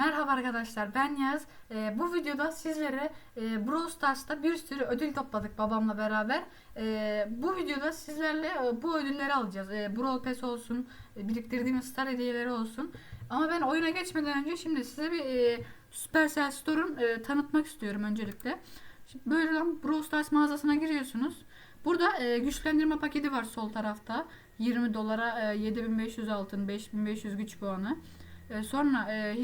Merhaba arkadaşlar ben Yaz. Ee, bu videoda sizlere e, Brawl Stars'ta bir sürü ödül topladık babamla beraber. Ee, bu videoda sizlerle e, bu ödülleri alacağız. E, Brawl Pass olsun, e, biriktirdiğimiz star hediyeleri olsun. Ama ben oyuna geçmeden önce şimdi size bir e, Supercell Store'un e, tanıtmak istiyorum öncelikle. Şimdi böyle Brawl Stars mağazasına giriyorsunuz. Burada e, güçlendirme paketi var sol tarafta. 20 dolara e, 7500 altın, 5500 güç puanı. E, sonra e,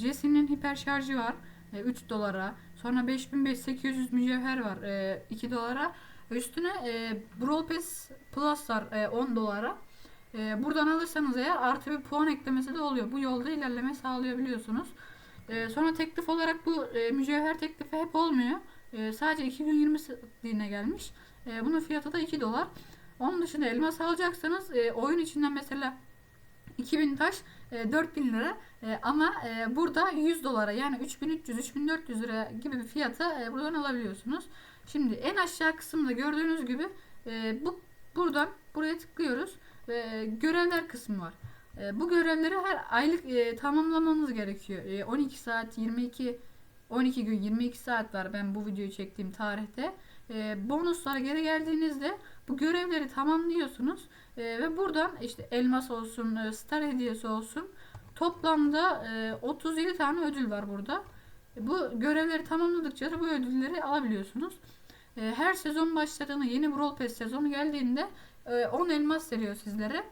Jesse'nin hiper şarjı var. E, 3 dolara. Sonra 5800 mücevher var. E, 2 dolara. Üstüne e, Brawl Pass Plus var e, 10 dolara. E, buradan alırsanız eğer artı bir puan eklemesi de oluyor. Bu yolda ilerleme sağlayabiliyorsunuz. E, sonra teklif olarak bu e, mücevher teklifi hep olmuyor. E, sadece 2 gün 20 saatliğine gelmiş. E, bunun fiyatı da 2 dolar. Onun dışında elmas alacaksanız e, oyun içinden mesela 2000 taş e, 4000 lira E, ama e, burada 100 dolara yani 3300 3400 lira gibi bir fiyata e, buradan alabiliyorsunuz. Şimdi en aşağı kısımda gördüğünüz gibi e, bu buradan buraya tıklıyoruz ve görevler kısmı var. E, bu görevleri her aylık e, tamamlamanız gerekiyor. E, 12 saat 22 12 gün 22 saat var ben bu videoyu çektiğim tarihte. E, bonuslara geri geldiğinizde bu görevleri tamamlıyorsunuz. Ee, ve buradan işte elmas olsun, e, star hediyesi olsun. Toplamda e, 37 tane ödül var burada. E, bu görevleri tamamladıkça da bu ödülleri alabiliyorsunuz. E, her sezon başladığında yeni Brawl Pass sezonu geldiğinde e, 10 elmas veriyor sizlere.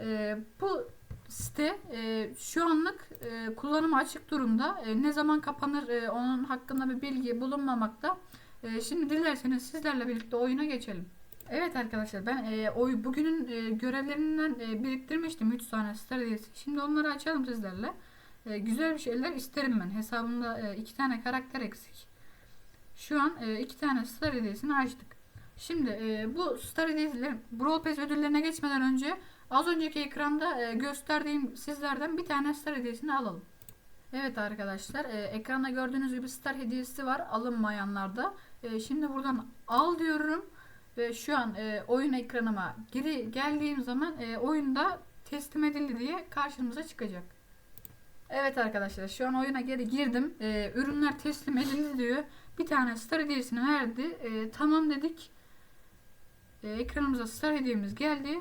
E, bu site e, şu anlık e, kullanıma açık durumda. E, ne zaman kapanır e, onun hakkında bir bilgi bulunmamakta. E, şimdi dilerseniz sizlerle birlikte oyuna geçelim. Evet arkadaşlar ben e, oy bugünün e, görevlerinden e, biriktirmiştim 3 tane star hediyesi. Şimdi onları açalım sizlerle. E, güzel bir şeyler isterim ben. Hesabımda 2 tane karakter eksik. Şu an 2 tane star hediyesini açtık. Şimdi e, bu star hediyesileri Brawl Pass ödüllerine geçmeden önce az önceki ekranda e, gösterdiğim sizlerden bir tane star hediyesini alalım. Evet arkadaşlar e, ekranda gördüğünüz gibi star hediyesi var alınmayanlarda. E, şimdi buradan al diyorum. Ve şu an e, oyun ekranıma geri geldiğim zaman e, oyunda teslim edildi diye karşımıza çıkacak. Evet arkadaşlar şu an oyuna geri girdim. E, ürünler teslim edildi diyor. Bir tane star hediyesini verdi. E, tamam dedik. E, ekranımıza star hediyemiz geldi.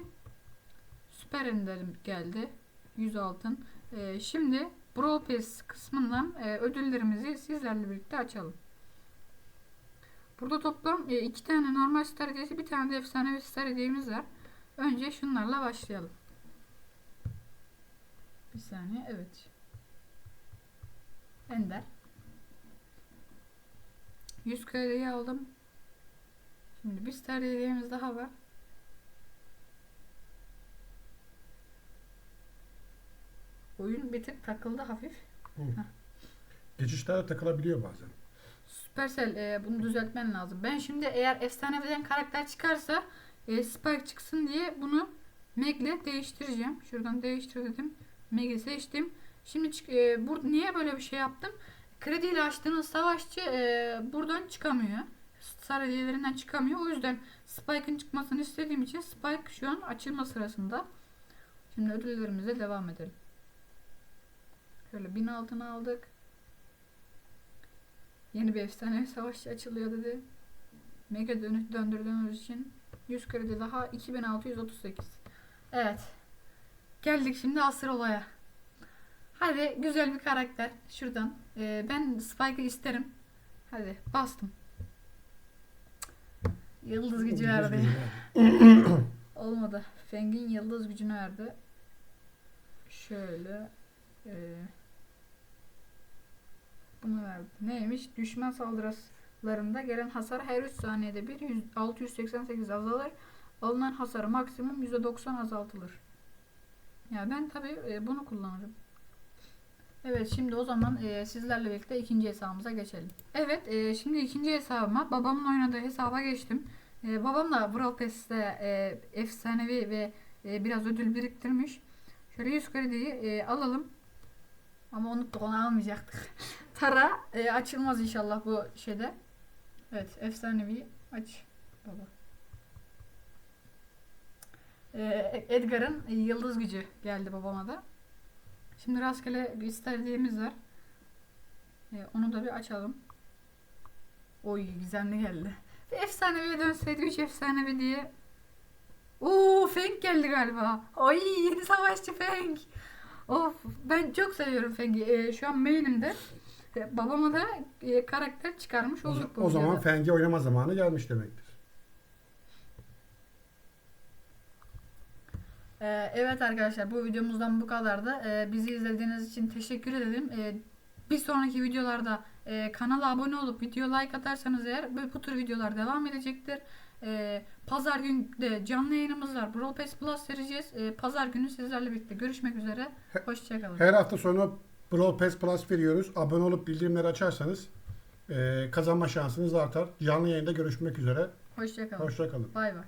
Süper enderim geldi. 100 altın. E, şimdi Pass kısmından e, ödüllerimizi sizlerle birlikte açalım. Burada toplam e, iki tane normal star hediyesi, bir tane de efsanevi star hediyemiz var. Önce şunlarla başlayalım. Bir saniye, evet. Ender. 100 krediyi aldım. Şimdi bir star hediyemiz daha var. Oyun bir tık takıldı hafif. Geçişlerde takılabiliyor bazen. Supercell e, bunu düzeltmen lazım. Ben şimdi eğer efsaneviden karakter çıkarsa e, Spike çıksın diye bunu Meg'le değiştireceğim. Şuradan değiştir dedim. Meg'i seçtim. Şimdi e, bur niye böyle bir şey yaptım? Krediyle açtığınız savaşçı e, buradan çıkamıyor. Star hediyelerinden çıkamıyor. O yüzden Spike'ın çıkmasını istediğim için Spike şu an açılma sırasında. Şimdi ödüllerimize devam edelim. Şöyle 1000 altın aldık. Yeni bir efsane savaşçı açılıyor dedi. Mega dönüş döndürdüğümüz için 100 kredi daha 2638. Evet. Geldik şimdi asır olaya. Hadi güzel bir karakter. Şuradan. Ee, ben Spike'ı isterim. Hadi bastım. Yıldız gücü verdi. Olmadı. Feng'in yıldız gücünü verdi. Şöyle. Ee, verdi. Neymiş? Düşman saldırılarında gelen hasar her 3 saniyede bir 100 688 azalır. Alınan hasarı maksimum %90 azaltılır. Ya ben tabi bunu kullanırım. Evet şimdi o zaman e, sizlerle birlikte ikinci hesabımıza geçelim. Evet e, şimdi ikinci hesabıma babamın oynadığı hesaba geçtim. E, babam da Brawl Pass'te e, efsanevi ve e, biraz ödül biriktirmiş. Şöyle 100 krediyi e, alalım. Ama unuttuk onu almayacaktık. Tara e, açılmaz inşallah bu şeyde. Evet efsanevi aç baba. E, Edgar'ın yıldız gücü geldi babama da. Şimdi rastgele bir istediğimiz var. Ee, onu da bir açalım. Oy gizemli geldi. Bir efsaneviye dönseydi 3 efsanevi diye. Oo Feng geldi galiba. Ay yeni savaşçı Feng. Of ben çok seviyorum Feng'i. Ee, şu an main'imde. Babama da e, karakter çıkarmış O, olduk bu o zaman. Feng'i oynama zamanı gelmiş demektir. Ee, evet arkadaşlar bu videomuzdan bu kadar da Ee, bizi izlediğiniz için teşekkür ederim. Ee, bir sonraki videolarda e, kanala abone olup video like atarsanız eğer bu, bu tür videolar devam edecektir. Ee, Pazar günü de canlı yayınımız var. Brawl Pass Plus vereceğiz. Ee, Pazar günü sizlerle birlikte görüşmek üzere. Hoşçakalın. Her hafta sonu Brawl Pass Plus veriyoruz. Abone olup bildirimleri açarsanız e, kazanma şansınız artar. Canlı yayında görüşmek üzere. Hoşçakalın. Hoşçakalın. Bay bay.